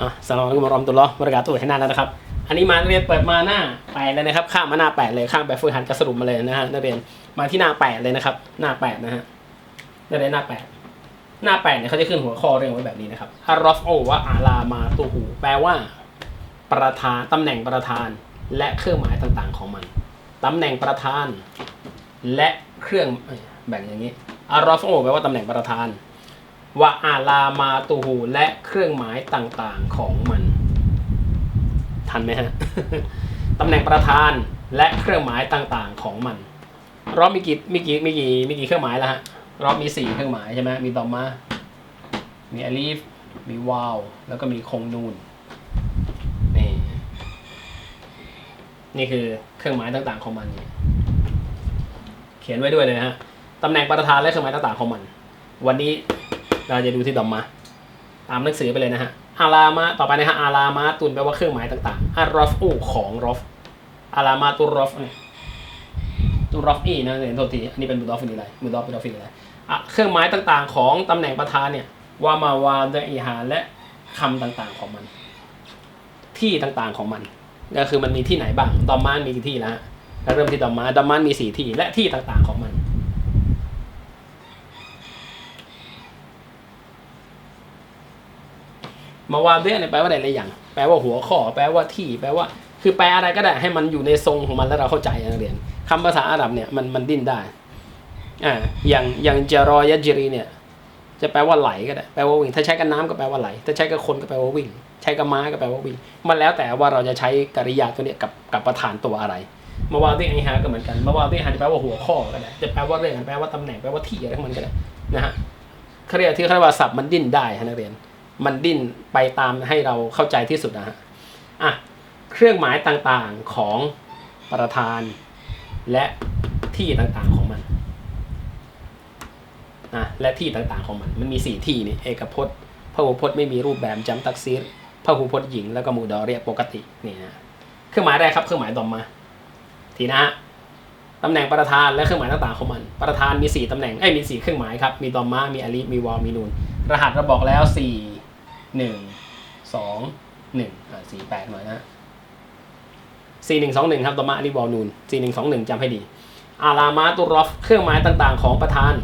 อะสลามอะลัยกุมวะเราะห์มตุลลอฮ์บริการตัวให้หน้าแล้วนะครับ อันนี้มานักเรียนเปิดมาหน้าแปดเลยนะครับ ข้ามมาหน้าแปดเลยข้ามแบบฝึกหัดกระสรุปมาเลยนะฮะนักเรียนมาที่หน้าแปดเลยนะครับ หน้าแปดนะฮะนักเรียนหน้าแปดหน้าแปดเนี่ยเขาจะขึ้นหัวข้อเรียงไว้แบบนี้นะครับอารอฟโอว่าอาลามาตูหูแปลว่า ประธานตำแหน่งประธาน และเครื่องหมายต่างๆของมันตำแหน่งประธาน และเครื่องแบ่งอย่างนี้อารอฟโอแปลว่าตำแหน่งประธาน ว่าอาลามาตูหูและเครื่องหมายต่างๆของมัน ทันไหมฮะตำแหน่งประธานและเครื่องหมายต่างๆของมัน รอบมีกี่มีกี่มีกี่มีกี่เครื่องหมายแล้วฮะรอบมีสี่เครื่องหมายใช่ไหมมีดอมมา มีอลีฟมีวาว แล้วก็มีคงนูนนี่นี่คือเครื่องหมายต่างๆของมันนี่เขียนไว้ด้วยเลยฮะตำแหน่งประธานและเครื่องหมายต่างๆของมัน วันนี้ เราจะดูที่ดอมมา ตามหนังสือไปเลยนะฮะอาลามะต่อไปนะฮะอาลามะตุนแปลว่าเครื่องหมายต่างๆอารอฟอูของรอฟอาลามาตุรอฟเนี่ยตุรอฟอีนะเนี่ยโทษทีอันนี้เป็นมุดอฟฟินอะไรมุดอฟเป็อฟฟินอะไรเครื่องหมายต่างๆ ของตำแหน่งประธานเนี่ยวามาวาดอีฮาและคำต่างๆของมัน ที่ต่างๆของมัน ก็คือมันมีที่ไหนบ้างดอมมานมีกี่ที่แล้วฮะแล้วเริ่มที่ดอมมานดอมมานมีสี่ที่และที่ต่างๆของมัน มาวาเดะเนี่ยแปลว่าอะไรหลายอย่าง แปลว่าหัวข้อ แปลว่าที่ แปลว่า คือแปลอะไรก็ได้ให้มันอยู่ในทรงของมันแล้วเราเข้าใจนักเรียนคำภาษาอาหรับเนี่ยมันมันดิ้นได้ อ่า อย่างอย่างจารอยะจิรีเนี่ย จะแปลว่าไหลก็ได้ แปลว่าวิ่ง ถ้าใช้กับน้ำก็แปลว่าไหล ถ้าใช้กับคนก็แปลว่าวิ่ง ใช้กับม้าก็แปลว่าวิ่ง มันแล้วแต่ว่าเราจะใช้กริยาตัวเนี้ยกับกับประธานตัวอะไรมาวาดิไอฮาก็เหมือนกันมาวาดิฮาจะแปลว่าหัวข้อก็ได้ จะแปลว่าเรื่องแปลว่าตำแหน่ง แปลว่าที่อะไรของมันก็ได้ นะฮะเขาเรียกที่เขาเรียกว่าศัพท์มันดิ้นได้ฮะนักเรียน มันดิ้นไปตามให้เราเข้าใจที่สุดนะฮะอะเครื่องหมายต่างๆของประธานและที่ต่างๆของมันนะและที่ต่างๆของมัน มันมีสี่ที่นี่เอกพจน์พหูพจน์ไม่มีรูปแบบจำตักซีรพหูพจน์หญิงแล้วก็มูดอเรียกปกตินี่นะเครื่องหมายแรกครับ เครื่องหมายดอมมา ทีนะฮะตำแหน่งประธานและเครื่องหมายต่างๆของมัน ประธานมีสี่ตำแหน่งเอ้ยมีสี่เครื่องหมายครับ มีดอมมามีอาลีมีวอลมีนูนรหัสเราบอกแล้วสี่ หนึ่งสองหนึ่งอ่าสี่แปดหน่อยนะสี่หนึ่งสองหนึ่งครับตอมาอาลีวอลนูนสี่หนึ่งสองหนึ่งจำให้ดี อาลามาตุรอฟเครื่องหมายต่างๆ ของประธาน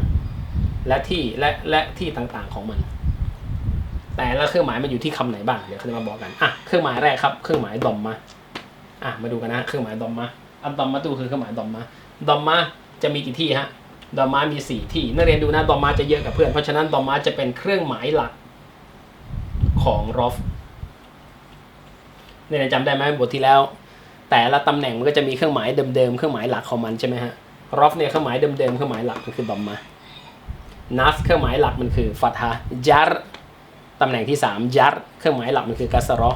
และที่และและที่ต่างๆของมัน แต่ละเครื่องหมายมันอยู่ที่คำไหนบ้างเดี๋ยวเขาจะมาบอกกันอะเครื่องหมายแรกครับเครื่องหมายดอมมาอะมาดูกันนะเครื่องหมายดอมมาอันดอมมาตูคือเครื่องหมายดอมมาดอมมาจะมีกี่ที่ฮะดอมมามีสี่ที่นักเรียนดูนะดอมมาจะเยอะกับเพื่อนเพราะฉะนั้นดอมมาจะเป็นเครื่องหมายหลัก ของรอฟเนี่ยจำได้ไหมบทที่แล้ว แต่ละตำแหน่งมันก็จะมีเครื่องหมายเดิมๆเครื่องหมายหลักของมันใช่ไหมฮะรอฟเนี่ยเครื่องหมายเดิมๆเครื่องหมายหลักมันคือดอมมานัสเครื่องหมายหลักมันคือฟัตฮะจัรตำแหน่งที่3จัรเครื่องหมายหลักมันคือกัสรอ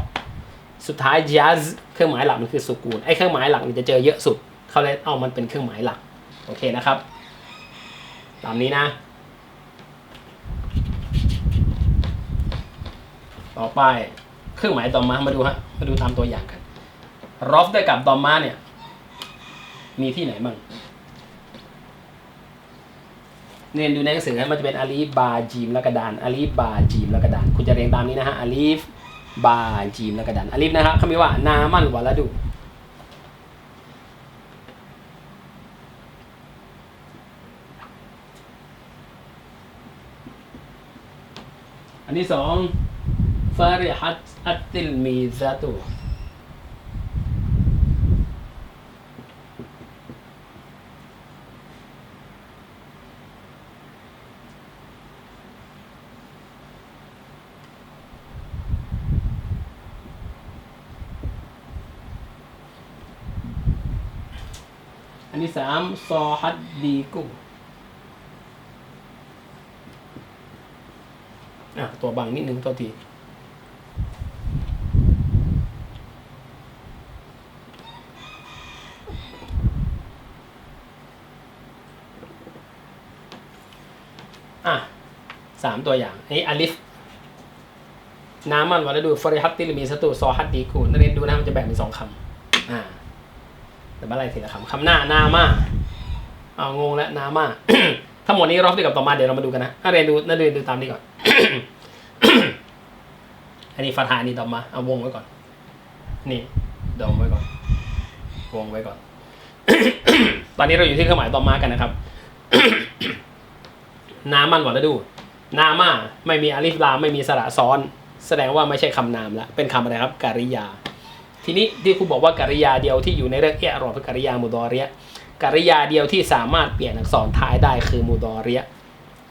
สุดท้ายจัซเครื่องหมายหลักมันคือสุกูลไอ้เครื่องหมายหลักนี่จะเจอเยอะสุดเขาเลยเอามันเป็นเครื่องหมายหลักโอเคนะครับ ตามนี้นะ ต่อไปเครื่องหมายดอมมามาดูฮะมาดูตามตัวอย่างกันรอฟด้วยกับดอมมาเนี่ย มีที่ไหนบ้างเรียนดูในหนังสือนะมันจะเป็นอาลีฟบาจีมแล้วกระดานอาลีฟบาจีมแล้วกระดาน คุณจะเรียงตามนี้นะฮะอาลีฟบาจีมแล้วกระดานอาลีฟนะครับคำนี้ว่านามันวะละดูอันที่สอง ฟาริฮัตอัตติลมีซาตูอันที่สามซอฮัดดีกุอะตัวบังนิดนึงตัวที อะสาม ตัวอย่างอันนี้อลิฟน้ำมันวัลดูฟริฮัตติลมีสตูซอฮัดดีกูนักเรียนดูนะมันจะแบ่งเป็นสองคำอ่าแต่มาไล่ทีละคำคำหน้านามาเอางงแล้วนามาทั้งหมดนี้รอบเดียกับต่อมาเดี๋ยวเรามาดูกันนะอะเรียนดูนักเรียนดูตามนี้ก่อนอันนี้ฟาทานี่ดอมาเอาวงไว้ก่อน นี่ดอมไว้ก่อน วงไว้ก่อน ตอนนี้เราอยู่ที่เครื่องหมายดอมากันนะครับนามันวะแล้วดู นามาไม่มีอาลิฟลามไม่มีสระซ้อน แสดงว่าไม่ใช่คำนามละเป็นคำอะไรครับกริยา ทีนี้ที่ครูบอกว่ากริยาเดียวที่อยู่ในเรื่องเอะรอเป็นกริยามุดอเรียกริยาเดียวที่สามารถเปลี่ยนอักษรท้ายได้คือมุดอเรีย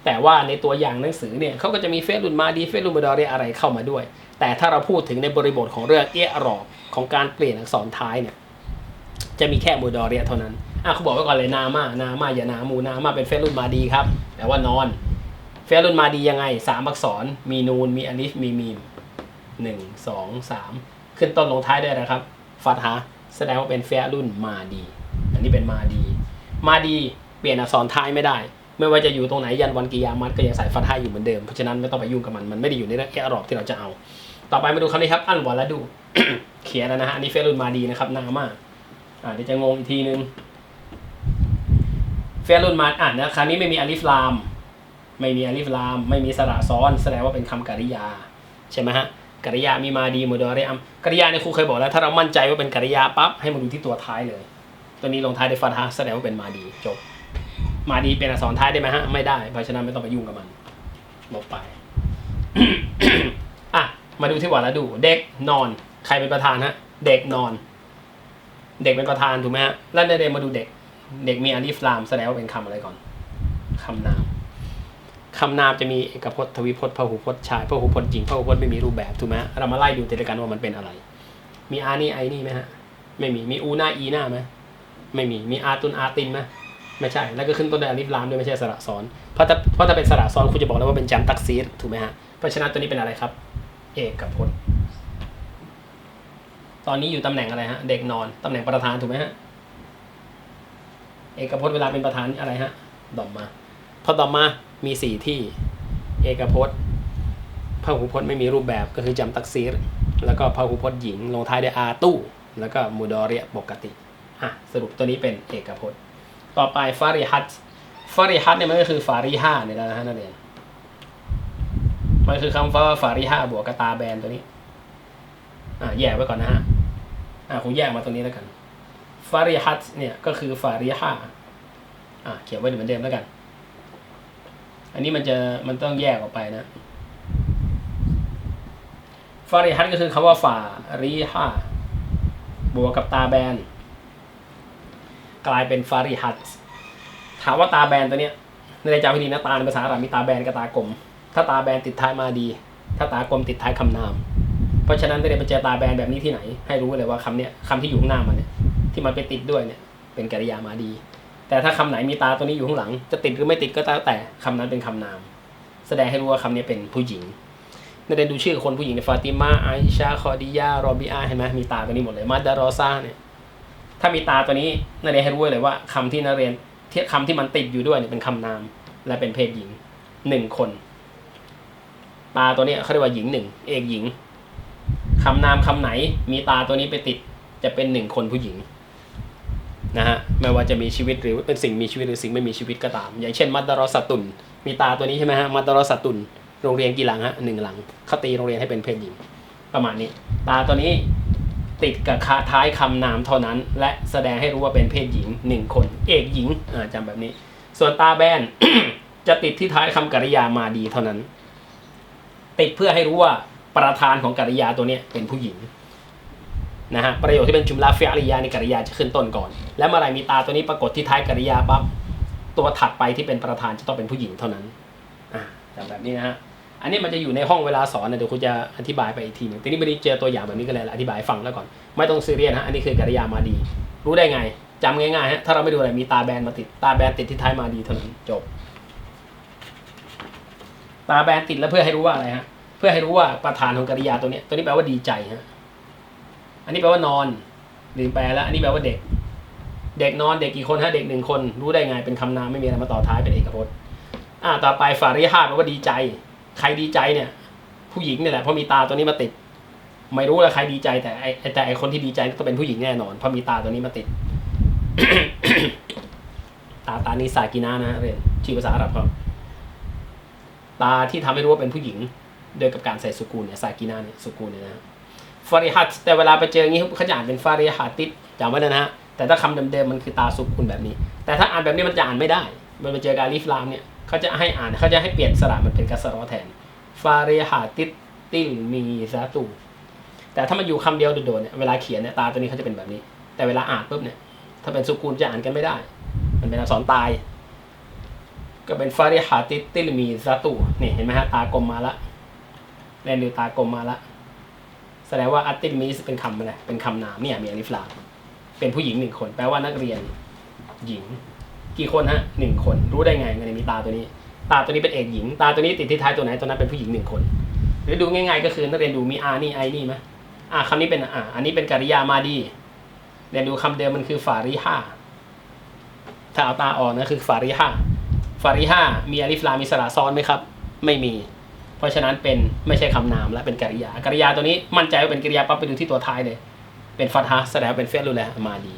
แต่ว่าในตัวอย่างหนังสือเนี่ยเขาก็จะมีเฟซลุนมาดีเฟซลุนมุดอเรียอะไรเข้ามาด้วย แต่ถ้าเราพูดถึงในบริบทของเรื่องเอะรอของการเปลี่ยนอักษรท้ายเนี่ยจะมีแค่มุดอเรียเท่านั้นอะเขาบอกไว้ก่อนเลยนามานามาอย่านามูนามาเป็นเฟซลุนมาดีครับแต่ว่านอน ฟซลุนมาดียังไงสามอักษร มีนูน มีอลิฟ มีมีมหนึ่งสองสามขึ้นต้นลงท้ายด้วยนะครับ ฟัตฮะแสดงว่าเป็นเฟซลุนมาดี อันนี้เป็นมาดี มาดี เปลี่ยนอักษรท้ายไม่ได้ ไม่ว่าจะอยู่ตรงไหนยันวันกิยามัตก็ยังใส่ฟัตฮะอยู่เหมือนเดิม เพราะฉะนั้นไม่ต้องไปยุ่งกับมัน มันไม่ได้อยู่ในเรื่องแอรอบที่เราจะเอา ต่อไปมาดูคำนี้ครับ อันวาละดู เขียนแล้วนะฮะ อันนี้เฟซลุนมาดีนะครับ นามาอ่าเดี๋ยวจะงงอีกทีนึง เฟซลุนมาอ่านนะคราวนี้ไม่มีอาลิฟลาม ไม่มีอาลิฟลาม ไม่มีสระซ้อน แสดงว่าเป็นคำกริยา ใช่ไหมฮะกริยามีมาดีมุดอเรอัมกริยาเนี่ยครูเคยบอกแล้วถ้าเรามั่นใจว่าเป็นกริยาปั๊บให้มาดูที่ตัวท้ายเลย ตัวนี้ลงท้ายด้วยฟัตฮะแสดงว่าเป็นมาดีจบ มาดีเป็นอักษรท้ายได้ไหมฮะไม่ได้เพราะฉะนั้นไม่ต้องไปยุ่งกับมันลบไปอะมาดูที่วาระดู เด็กนอน ใครเป็นประธานฮะเด็กนอน เด็กเป็นประธานถูกไหมฮะแล้วในเดมาดูเด็ก เด็กมีอาลิฟลาม แสดงว่าเป็นคำอะไรก่อนคำนาม คำนามจะมีเอกพจน์ทวิพจน์พหูพจน์ชายพหูพจน์หญิงพหูพจน์ไม่มีรูปแบบถูกไหมเรามาไล่ดูติดกันว่ามันเป็นอะไร มีอานี่ไอนี่ไหมฮะไม่มีมีอูหน้าอีหน้าไหมไม่มีมีอาตุนอาตินไหมไม่ใช่แล้วก็ขึ้นต้นด้วยอลิฟลามด้วยไม่ใช่สระซ้อนเพราะถ้าเพราะถ้าเป็นสระซ้อนคุณจะบอกแล้วว่าเป็นจัมตักซีรถูกไหมฮะเพราะฉะนั้นตัวนี้เป็นอะไรครับ เอกพจน์ ตอนนี้อยู่ตำแหน่งอะไรฮะ เด็กนอนตำแหน่งประธานถูกไหมฮะเอกพจน์เวลาเป็นประธานอะไรฮะดอมมา พอดอมมา มีสี่ที่ เอกพจน์พหูพจน์ไม่มีรูปแบบก็คือจำตักซีรแล้วก็พหูพจน์หญิง ลงท้ายด้วยอาตู้ แล้วก็มูดอเรียปกติอะสรุปตัวนี้เป็นเอกพจน์ ต่อไปฟาริฮัตฟาริฮัตเนี่ยมันก็คือฟาริฮาเนี่ยนะฮะนักเรียนมันคือคำว่าฟาริฮาบวกกตาแบนตัวนี้อ่าแยกไว้ก่อนนะฮะอ่าผมแยกมาตรงนี้แล้วกันฟาริฮัตเนี่ยก็คือฟาริฮาอ่าเขียนไว้เหมือนเดิมแล้วกัน อันนี้มันจะมันต้องแยกออกไปนะฟาริฮัตก็คือคำว่าฟาริฮาบวกกับตาแบน กลายเป็นฟาริฮัตถามว่าตาแบนตัวเนี้ยในใจำให้ดีนะตาในภาษาอาหรับมีตาแบนกับตากลม ถ้าตาแบนติดท้ายมาดี ถ้าตากลมติดท้ายคำนาม เพราะฉะนั้นถ้าเรียนไปเจอตาแบนแบบนี้ที่ไหน ให้รู้เลยว่าคำเนี้ยคำที่อยู่ข้างหน้ามันเนี่ยที่มันไปติดด้วยเนี่ยเป็นกริยามาดี แต่ถ้าคำไหนมีตาตัวนี้อยู่ข้างหลัง จะติดหรือไม่ติดก็แล้วแต่คำนั้นเป็นคำนาม แสดงให้รู้ว่าคำนี้เป็นผู้หญิงในเรียนดูชื่อคนผู้หญิงในฟาติมาไอชาคอดิยารอบิอาเห็นไหมมีตาตัวนี้หมดเลยมาดารอซาเนี่ยถ้ามีตาตัวนี้นักเรียนให้รู้เลยว่าคำที่นักเรียนที่คำที่มันติดอยู่ด้วยเนี่ยเป็นคำนามและเป็นเพศหญิงหนึ่งคน ตาตัวนี้เขาเรียกว่าหญิงหนึ่งเอกหญิงคำนามคำไหน มีตาตัวนี้ไปติดจะเป็นหนึ่งคนผู้หญิง นะฮะไม่ว่าจะมีชีวิตหรือเป็นสิ่งมีชีวิตหรือสิ่งไม่มีชีวิตก็ตาม อย่างเช่น มัตตารอสตุนมีตาตัวนี้ใช่ไหมฮะมัตตารอสตุนโรงเรียนกี่หลังฮะหนึ่งหลังเขาตีโรงเรียนให้เป็นเพศหญิง ประมาณนี้ ตาตัวนี้ติดกับคาท้ายคำนามเท่านั้น และแสดงให้รู้ว่าเป็นเพศหญิงหนึ่งคน เอกหญิงอ่าจำแบบนี้ ส่วนตาแบนจะติดที่ท้ายคำกริยามาดีเท่านั้น ติดเพื่อให้รู้ว่าประธานของกริยาตัวนี้เป็นผู้หญิง นะฮะประโยคที่เป็นจุมลาเฟียริยาในกริยาจะขึ้นต้นก่อน และเมื่อไรมีตาตัวนี้ปรากฏที่ท้ายกริยาปั๊บตัวถัดไปที่เป็นประธานจะต้องเป็นผู้หญิงเท่านั้นอ่าจำแบบนี้นะฮะอันนี้มันจะอยู่ในห้องเวลาสอนนะเดี๋ยวคุณจะอธิบายไปอีกทีหนึงทีนี้ไม่ได้เจอตัวอย่างแบบนี้ก็เลยอธิบายฟังแล้วก่อน ไม่ต้องซีเรียสฮะอันนี้คือกริยามาดี รู้ได้ไงจำง่ายๆฮะถ้าเราไม่ดูอะไรมีตาแบนมาติดตาแบนติดที่ท้ายมาดีเท่านั้นจบ ตาแบนติดแล้วเพื่อให้รู้ว่าอะไรฮะเพื่อให้รู้ว่าประธานของกริยาตัวนี้ตัวนี้แปลว่าดีใจฮะ นนี้แปลว่านอนลืมแปลแล้ว อันนี้แปลว่าเด็ก เด็กนอนเด็กกี่คนฮะเด็กหนึ่งคน รู้ได้ไงเป็นคำนามไม่มีอะไรมาต่อท้ายเป็นเอกพจน์ อ่าต่อไปฟาริฮาแปลว่าดีใจ ใครดีใจเนี่ย ผู้หญิงเนี่ยแหละเพราะมีตาตัวนี้มาติด ไม่รู้ละใครดีใจแต่ไอแต่ไอคนที่ดีใจต้องเป็นผู้หญิงแน่นอนเพราะมีตาตัวนี้มาติด ตาตานีสากินานะเรียนชื่อภาษาอาหรับครับตาที่ทำให้รู้ว่าเป็นผู้หญิงโดยกับการใส่สุกูลเนี่ยซากินาเนี่ยสุกูลเนี่ยนะ ฟาริฮัตแต่เวลาไปเจออย่างนี้เขาจะอ่านเป็นฟาริฮัติสจำไว้นะฮะแต่ถ้าคำเดิมๆมันคือตาสุกูลแบบนี้ แต่ถ้าอ่านแบบนี้มันจะอ่านไม่ได้มันไปเจอการลิฟลามเนี่ยเขาจะให้อ่านเขาจะให้เปลี่ยนสระมันเป็นกสรอแทนฟาริฮัติสติลมีซาตูแต่ถ้ามันอยู่คำเดียวโดดๆเนี่ยเวลาเขียนเนี่ยตาตัวนี้เขาจะเป็นแบบนี้ แต่เวลาอ่านปุ๊บเนี่ยถ้าเป็นสุกูลจะอ่านกันไม่ได้ มันเป็นอักษรตาย ก็เป็นฟาริฮาติสติลมีซาตูนี่เห็นไหมฮะตากลมมาละเรนดูตากลมมาละ แสดงว่าอัตติมีสเป็นคำอะไรเป็นคำนามเนี่ยมีอลิฟลาเป็นผู้หญิงหนึ่งคน แปลว่านักเรียนหญิง กี่คนฮะหนึ่งคน รู้ได้ไงมันมีตาตัวนี้ ตาตัวนี้เป็นเอกหญิง ตาตัวนี้ติดที่ท้ายตัวไหนตัวนั้นเป็นผู้หญิงหนึ่งคน หรือดูง่ายๆ ก็คือนักเรียนดูมีอานี่ไอนี่ไหมอ่าคำนี้เป็นอ่าอันนี้เป็นกริยามาดีเรียนดูคำเดิมมันคือฟาริฮาถ้าเอาตาออกนะคือฟาริฮาฟาริฮามีอลิฟลามมีสระซ้อนไหมครับ ไม่มี เพราะฉะนั้นเป็นไม่ใช่คำนามและเป็นกริยากริยาตัวนี้มั่นใจว่าเป็นกริยาปั๊บไปดูที่ตัวท้ายเลย เป็นฟัตฮะแสดงว่าเป็นเฟซลุนแลมาดี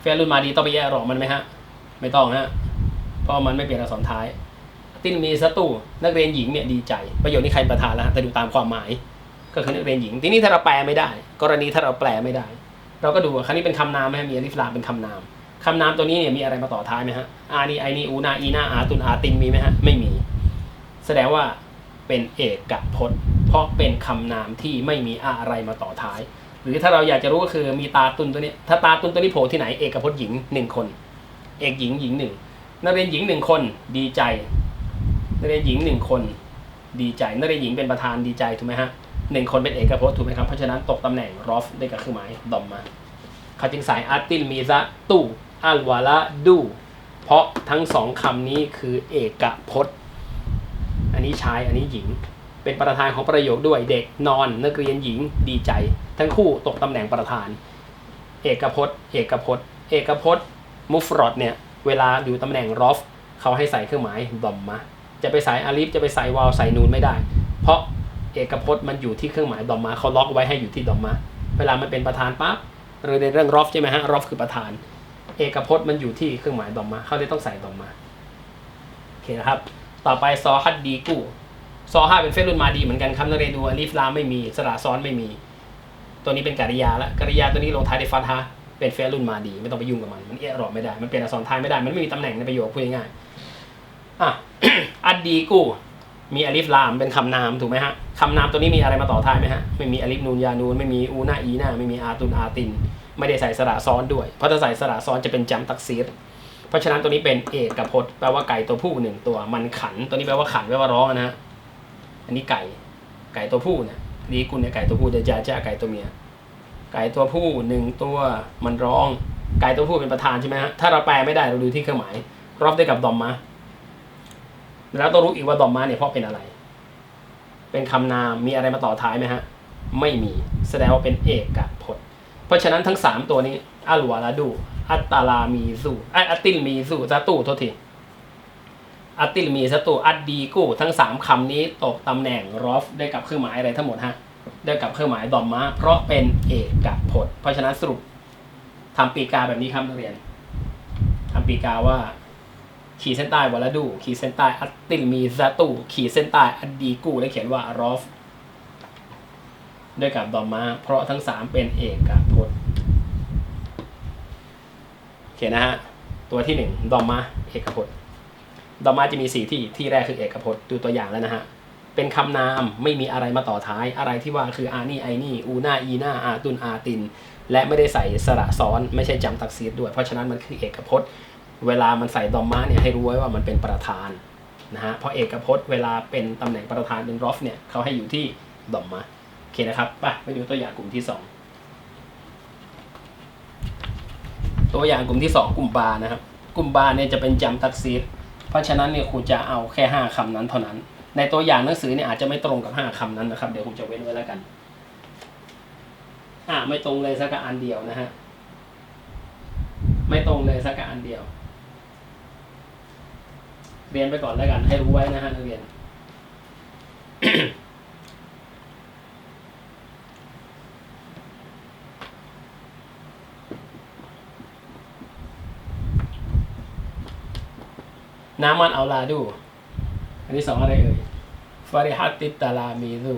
เฟซลุนมาดีต้องไปแยกหรอกมันไหมฮะ ไม่ต้องฮะเพราะมันไม่เปลี่ยนอักษรท้าย ติ้นมีสตูนักเรียนหญิงเนี่ยดีใจ ประโยชน์นี้ใครประทานแล้วแต่ดูตามความหมาย ก็คือนักเรียนหญิง ทีนี้ถ้าเราแปลไม่ได้ กรณีถ้าเราแปลไม่ได้ เราก็ดูครั้นี้เป็นคำนามไหมมีอลิฟลามเป็นคำนามคำนามตัวนี้เนี่ยมีอะไรมาต่อท้ายไหมฮะอานีไอนีอูนาอีนาอาตุนอาตินมีไหมฮะไม่มี แสดงว่าเป็นเอกพจน์ เพราะเป็นคำนามที่ไม่มีอะไรมาต่อท้าย หรือถ้าเราอยากจะรู้ก็คือมีตาตุนตัวนี้ ถ้าตาตุนตัวนี้โผล่ที่ไหนเอกพจน์หญิงหนึ่งคน เอกหญิงหญิงหนึ่งนักเรียนหญิงหนึ่งคนดีใจนักเรียนหญิงหนึ่งคนดีใจนักเรียนหญิงเป็นประธานดีใจถูกไหมฮะหนึ่งคนเป็นเอกพจน์ถูกไหมครับเพราะฉะนั้นตกตำแหน่งรอฟได้กับเครื่องหมายดอมมาเขาจึงใส่อาร์ติลมีซะตู้อัลวาละดู เพราะทั้งสองคำนี้คือเอกพจน์ อันนี้ชาย อันนี้หญิง เป็นประธานของประโยคด้วยเด็กนอนนักเรียนหญิงดีใจ ทั้งคู่ตกตำแหน่งประธาน เอกพจน์ เอกพจน์ เอกพจน์มุฟรอดเนี่ยเวลาอยู่ตำแหน่งรอฟเขาให้ใส่เครื่องหมายดอมมาจะไปใส่อาลิฟจะไปใส่วาวใส่นูนไม่ได้ เพราะเอกพจน์มันอยู่ที่เครื่องหมายดอมมาเขาล็อกไว้ให้อยู่ที่ดอมมาเวลามันเป็นประธานปั๊บหรือในเรื่องรอฟใช่ไหมฮะรอฟคือประธาน เอกพจน์มันอยู่ที่เครื่องหมายดอมมาเขาเลยต้องใส่ดอมมาโอเคนะครับ ต่อไปซอฮัดดีกูซอห้าเป็นเฟซรุ่นมาดีเหมือนกันครับนักเรียนดูอลิฟลามไม่มีสระซ้อนไม่มี ตัวนี้เป็นกริยาละกริยาตัวนี้ลงท้ายด้วยฟัตฮะเป็นเฟซรุ่นมาดี ไม่ต้องไปยุ่งกับมัน มันเอะหรอกไม่ได้ มันเปลี่ยนอักษรท้ายไม่ได้ มันไม่มีตำแหน่งในประโยคพูดง่ายๆอะอัดดีกูมีอลิฟลามเป็นคำนามถูกไหมฮะคำนามตัวนี้มีอะไรมาต่อท้ายไหมฮะไม่มีอลิฟนูนยานูนไม่มีอูนาอีนาไม่มีอาตุนอาติน ไม่ได้ใส่สระซ้อนด้วย เพราะถ้าใส่สระซ้อนจะเป็นจัมตักซีร เพราะฉะนั้นตัวนี้เป็นเอกพจน์แปลว่าไก่ตัวผู้หนึ่งตัว มันขัน ตัวนี้แปลว่าขันแปลว่าร้องนะฮะอันนี้ไก่ไก่ตัวผู้นี่ยดีกุลเนี่ยไก่ตัวผู้จะจะจะไก่ตัวเมียไก่ตัวผู้หนึ่งตัวมันร้อง ไก่ตัวผู้เป็นประธานใช่ไหมฮะถ้าเราแปลไม่ได้เราดูที่เครื่องหมาย รอบด้วยกับดอมมาแล้วต้องรู้อีกว่าดอมมาเนี่ยเพราะเป็นอะไร เป็นคำนามมีอะไรมาต่อท้ายไหมฮะไม่มีแสดงว่าเป็นเอกพจน์ เพราะฉะนั้นทั้งสามตัวนี้อัลวาลาดู อัตตาลามีซูไออัตติลมีซูซาตูโทษทีอัตติลมีซาตูอัดดีกูทั้งสามคำนี้ตกตำแหน่งรอฟได้กับเครื่องหมายอะไรทั้งหมดฮะได้กับเครื่องหมายดอมมาเพราะเป็นเอกพจน์เพราะฉะนั้นสรุปทำปีกาแบบนี้ครับนักเรียนทำปีกาว่าขีดเส้นใต้วาลดู ขีดเส้นใต้อัตติลมีซาตูขีดเส้นใต้อัดดีกูและเขียนว่ารอฟด้วยกับดอมมา เพราะทั้งสามเป็นเอกพจน์ โอเคนะฮะ ตัวที่หนึ่งดอมมาเอกพจน์ดอมมาจะมีสี่ที่ที่แรกคือเอกพจน์ดูตัวอย่างแล้วนะฮะ เป็นคำนามไม่มีอะไรมาต่อท้ายอะไรที่ว่าคืออานี่ไอนี่อูน่าอีน่าอาตุนอาติน และไม่ได้ใส่สระซ้อนไม่ใช่จำตักซีดด้วย เพราะฉะนั้นมันคือเอกพจน์ เวลามันใส่ดอมมาเนี่ยให้รู้ไว้ว่ามันเป็นประธานนะฮะเพราะเอกพจน์เวลาเป็นตำแหน่งประธานเป็นรอฟเนี่ยเขาให้อยู่ที่ดอมมาโอเคนะครับไปไปดูตัวอย่างกลุ่มที่ 2 ตัวอย่างกลุ่มที่สองกลุ่มบานะครับ กลุ่มบาเนี่ยจะเป็นจำตักซีดเพราะฉะนั้นเนี่ยครูจะเอาแค่ห้าคำนั้นเท่านั้น ในตัวอย่างหนังสือเนี่ยอาจจะไม่ตรงกับห้าคำนั้นนะครับ เดี๋ยวครูจะเว้นไว้แล้วกัน อ่าไม่ตรงเลยสักอันเดียวนะฮะ ไม่ตรงเลยสักอันเดียว เรียนไปก่อนแล้วกัน ให้รู้ไว้นะฮะนักเรียน น้ำมันเอาลาดู อันที่สองอะไรเอ่ยฟาริฮัตติตาลามีดู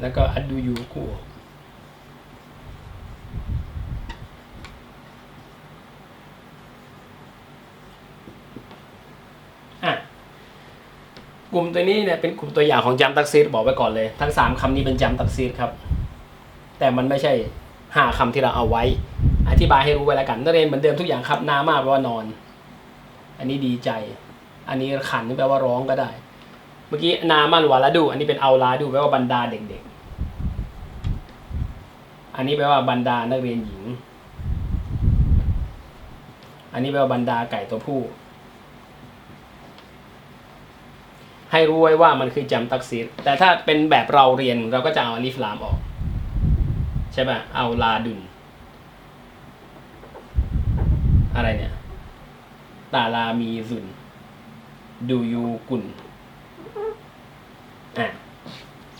แล้วก็อัดดูยูกู อะ กลุ่มตัวนี้เนี่ยเป็นกลุ่มตัวอย่างของจัมตักซีดบอกไว้ก่อนเลย ทั้งสามคำนี้เป็นจัมตักซีดครับ แต่มันไม่ใช่ห้าคำที่เราเอาไว้ อธิบายให้รู้ไว้แล้วกันนักเรียนเหมือนเดิมทุกอย่างครับนามาแปลว่านอน อันนี้ดีใจ อันนี้ขันแปลว่าร้องก็ได้ เมื่อกี้นามันวาลาดู อันนี้เป็นเอาลาดูแปลว่าบรรดาเด็กๆ อันนี้แปลว่าบรรดานักเรียนหญิง อันนี้แปลว่าบรรดาไก่ตัวผู้ ให้รู้ไว้ว่ามันคือจำตักซีดแต่ถ้าเป็นแบบเราเรียนเราก็จะเอาอลิฟลามออก ใช่ป่ะ เอาลาดุน อะไรเนี่ยตาลามีซุน ดูยูกุนอะ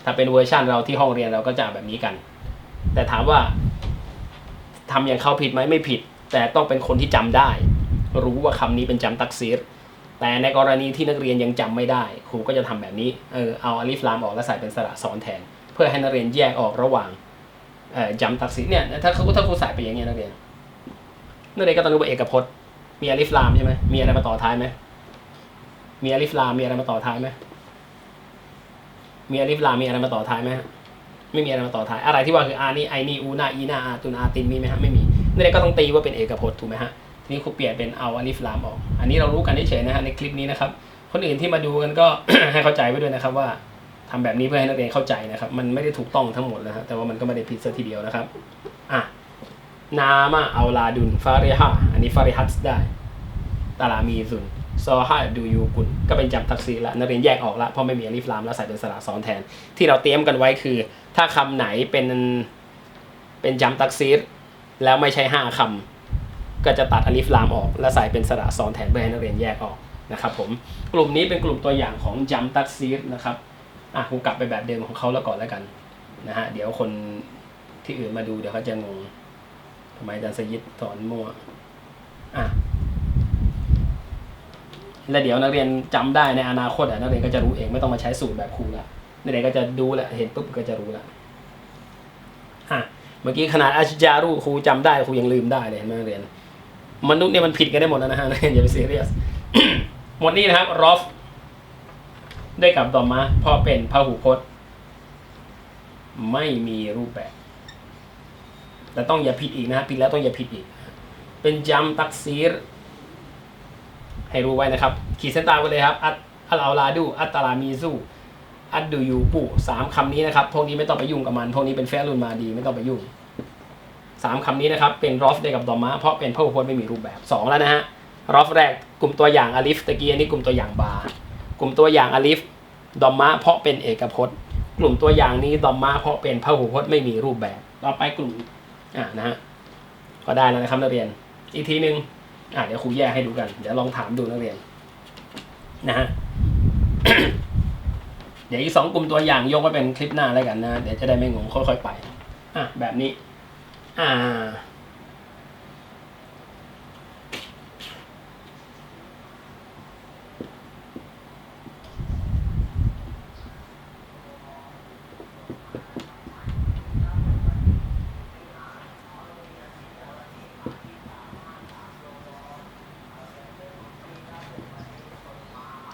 ถ้าเป็นเวอร์ชันเราที่ห้องเรียนเราก็จะแบบนี้กัน แต่ถามว่าทำอย่างเขาผิดไหมไม่ผิด แต่ต้องเป็นคนที่จำได้ รู้ว่าคำนี้เป็นจำตักซีร แต่ในกรณีที่นักเรียนยังจำไม่ได้ ครูก็จะทำแบบนี้เออเอาอลิฟลามออกแล้วใส่เป็นสระซ้อนแทน เพื่อให้นักเรียนแยกออกระหว่างเออจำตักซีเนี่ยถ้าเขาถ้าครูใส่ไปอย่างเงี้ยนักเรียนนักเรียนก็ต้องรู้ว่าเอกพจน์ มีอลิฟลามใช่ไหมมีอะไรมาต่อท้ายไหมมีอลิฟลามมีอะไรมาต่อท้ายไหมมีอลิฟลามมีอะไรมาต่อท้ายไหมฮะไม่มีอะไรมาต่อท้าย อะไรที่ว่าคืออานี่ไอนี่อูนาอีนาอาตุนอาตินมีไหมฮะไม่มีนักเรียนก็ต้องตีว่าเป็นเอกพจน์ถูกไหมฮะ ทีนี้ครูเปลี่ยนเป็นเอาอลิฟลามออก อันนี้เรารู้กันเฉยๆนะฮะในคลิปนี้นะครับ คนอื่นที่มาดูกันก็ ให้เข้าใจไว้ด้วยนะครับว่าทำแบบนี้เพื่อให้นักเรียนเข้าใจนะครับ มันไม่ได้ถูกต้องทั้งหมดนะฮะแต่ว่ามันก็ไม่ได้ผิดซะทีเดียวนะครับอะนามาเอาลาดุนฟาริฮะอันนี้ฟาริฮัตได้ตาลามีซุนซอฮาดูยูกุนก็เป็นจำตักซีละนักเรียนแยกออกละเพราะไม่มีอลิฟลามแล้วใส่เป็นสระซ้อนแทน ที่เราเตรียมกันไว้คือ ถ้าคำไหนเป็นเป็นจำตักซีแล้วไม่ใช่ห้าคำ ก็จะตัดอลิฟลามออก แล้วใส่เป็นสระซ้อนแทนเพื่อให้นักเรียนแยกออกนะครับผมกลุ่มนี้เป็นกลุ่มตัวอย่างของจำตักซีรนะครับอะคงกลับไปแบบเดิมของเขาแล้วก่อนแล้วกันนะฮะเดี๋ยวคนที่อื่นมาดูเดี๋ยวเขาจะงงทำไมอาจารย์สยิดสอนมั่วอะแล้วเดี๋ยวนักเรียนจำได้ในอนาคตอะนักเรียนก็จะรู้เองไม่ต้องมาใช้สูตรแบบครูละนักเรียนก็จะดูแหละเห็นปุ๊บก็จะรู้ละอะเมื่อกี้ขนาดอาชิจารุครูจำได้ครูยังลืมได้เลยเห็นไหมนักเรียน มนุษย์เนี่ยมันผิดกันได้หมดแล้วนะฮะอย่าไปซีเรียสหมดนี้นะครับรอฟได้กับต่อมาพราะเป็นพหูพจน์ ไม่มีรูปแบบ แต่ต้องอย่าผิดอีกนะฮะผิดแล้วต้องอย่าผิดอีก เป็นจำตักซีร ให้รู้ไว้นะครับ ขีดเส้นใต้ไว้เลยครับ อัตอัลอาลาดู อัตตาลามีซูอัดดูยูปูสามคำนี้นะครับ พวกนี้ไม่ต้องไปยุ่งกับมัน พวกนี้เป็นแฟรุนมาดี ไม่ต้องไปยุ่ง สามคำนี้นะครับเป็นรอฟได้กับดอมมาเพราะเป็นพหูพจน์ไม่มีรูปแบบสองแล้วนะฮะรอฟแรกกลุ่มตัวอย่างอลิฟตะกี้อันนี้กลุ่มตัวอย่างบา กลุ่มตัวอย่างอลิฟดอมมาเพราะเป็นเอกพจน์ กลุ่มตัวอย่างนี้ดอมมาเพราะเป็นพหูพจน์ไม่มีรูปแบบ ต่อไปกลุ่มอ่านะฮะก็ได้แล้วนะครับนักเรียน อีกทีหนึ่งอะเดี๋ยวครูแยกให้ดูกัน เดี๋ยวลองถามดูนักเรียนนะฮะเดี๋ยวอีกสองกลุ่มตัวอย่างยกไว้เป็นคลิปหน้าแล้วกันนะ เดี๋ยวจะได้ไม่งงค่อยๆไปอะแบบนี้ อ่า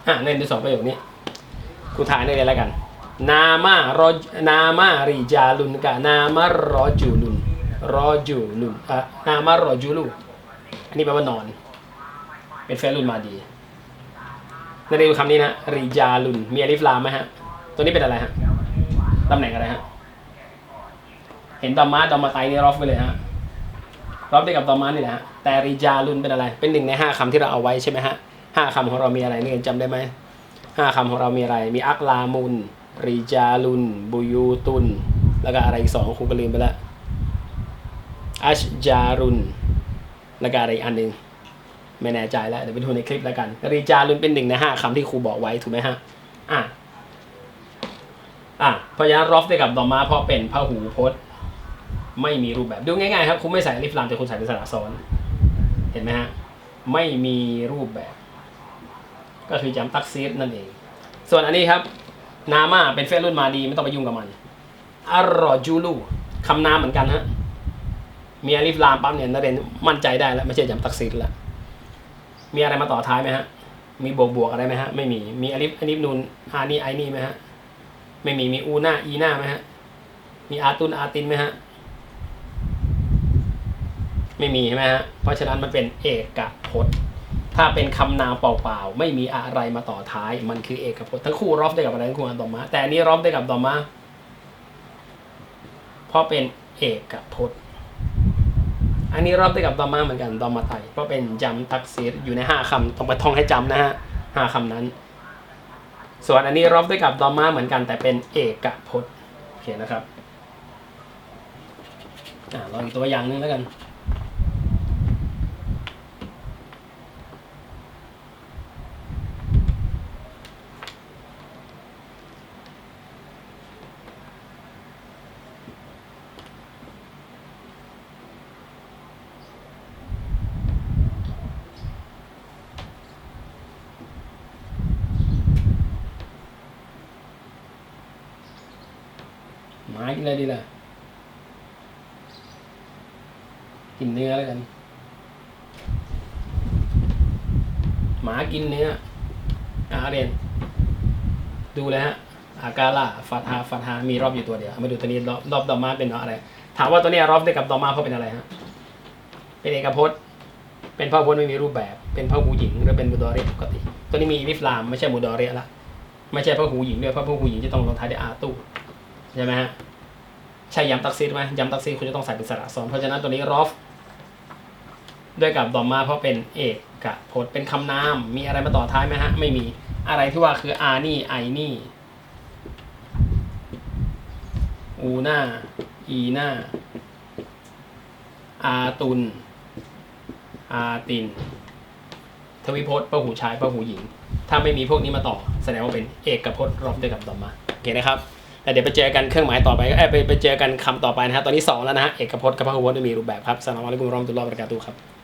อะเล่นด้วยสองประโยคนี้กูถ่ายได้เลยแล้วกัน นามารอนามาริจาลุนกะนามารอจูลุ รอจูลุนอะนามารอจูลุอันนี้แปลว่านอน เป็นเฟรุนมาดีนักเรียนคำนี้นะริจาลุนมีอลิฟลามไหมฮะ ตัวนี้เป็นอะไรฮะตำแหน่งอะไรฮะ เห็นดอมมาดอมมาไตนี่รอฟไปเลยฮะรอฟได้กับดอมมานี่แหละฮะแต่ริจาลุนเป็นอะไร เป็นหนึ่งในห้าคำที่เราเอาไว้ใช่ไหมฮะห้าคำของเรามีอะไรนักเรียนจำได้ไหมห้าคำของเรามีอะไร มีอักลามุนริจาลุนบุยูตุน แล้วก็อะไรอีกสองครูก็ลืมไปแล้ว อัชจารุนแล้วก็อะไรอีกอันหนึ่งไม่แน่ใจแล้วเดี๋ยวไปดูในคลิปแล้วกันริจาลุนเป็นหนึ่งในห้าคำที่ครูบอกไว้ถูกไหมฮะอะอะพรานรอฟได้กับดอมมาเพราะเป็นพหูพจน์ ไม่มีรูปแบบดูง่ายๆครับคุณไม่ใส่ลิฟลามแต่คุณใส่เป็นสระซ้อน เห็นไหมฮะ ไม่มีรูปแบบ ก็คือจำตักซีดนั่นเอง ส่วนอันนี้ครับ นามาเป็นเฟซรุ่นมาดีไม่ต้องไปยุ่งกับมันอรอจูลูคำนามเหมือนกันฮะ มีอลิฟลามปั๊บเนี่ยนักเรียนมั่นใจได้แล้วไม่ใช่จำตักซีดแล้วมีอะไรมาต่อท้ายไหมฮะ มีบวกบวกอะไรไหมฮะ ไม่มี มีอลิฟอลิฟนูนอานี่ไอนี่ไหมฮะ ไม่มี มีอูน้าอีน้าไหมฮะ มีอาตุนอาตินไหมฮะ ไม่มีใช่ไหมฮะ เพราะฉะนั้นมันเป็นเอกพจน์ ถ้าเป็นคำนามเปล่าๆ ไม่มีอะไรมาต่อท้าย มันคือเอกพจน์ ทั้งคู่รอบได้กับอะไรทั้งคู่อันต่อมา แต่อันนี้รอบได้กับต่อมา เพราะเป็นเอกพจน์ อันนี้รอบได้กับดอมาเหมือนกันดอมมาไตเพราะเป็นจำทักซีรอยู่ในห้าคำต้องไปท่องให้จำนะฮะห้าคำนั้น ส่วนอันนี้รอบด้วยกับดอมมาเหมือนกันแต่เป็นเอกพจน์โอเคนะครับอ่าลองตัวอย่างหนึงแล้วกัน กินอะไรดีล่ะ กินเนื้อแล้วกัน หมากินเนื้ออาเรียน ดูเลยฮะ อากาล่าฟัตฮาฟัตฮามีรอบอยู่ตัวเดียว มาดูตัวนี้รอบรอบดอมมาเป็นอะไร ถามว่าตัวนี้รอบได้กับดอมมาเพราเป็นอะไรฮะ เป็นเอกพจน์ เป็นพระพจน์ไม่มีรูปแบบ เป็นพระหูหญิงหรือเป็นมูดอเรปกติ ตัวนี้มีลิฟลามไม่ใช่มูดอเรละไม่ใช่พระหูหญิงด้วยเพราะพระหูหญิงจะต้องลงท้ายด้วยอาตู้ใช่ไหมฮะ ใช่ยำตักซีดไหมยำตักซีดคุณจะต้องใส่เป็นสระซ้อนเพราะฉะนั้นตัวนี้รอฟด้วยกับดอมมาเพราะเป็นเอกกะพจน์เป็นคำนาม มีอะไรมาต่อท้ายไหมฮะ ไม่มีอะไรที่ว่าคืออานี่ไอนี่อูหน้าอีหน้าอาตุน อาติน ทวิพจน์พระหูชายพระหูหญิง ถ้าไม่มีพวกนี้มาต่อ แสดงว่าเป็นเอกพจน์รอบด้วยกับดอมมาโอเคนะครับ แต่เดี๋ยวไปเจอกันเครื่องหมายต่อไปไปไปเจอกันคำต่อไปนะฮะตอนนี้สองแล้วนะฮะเอกพจน์กับพหุพจน์ไม่มีรูปแบบครับสลามอะลัยกุมวะเรอมตุลลอฮ์บะเระกาตุครับ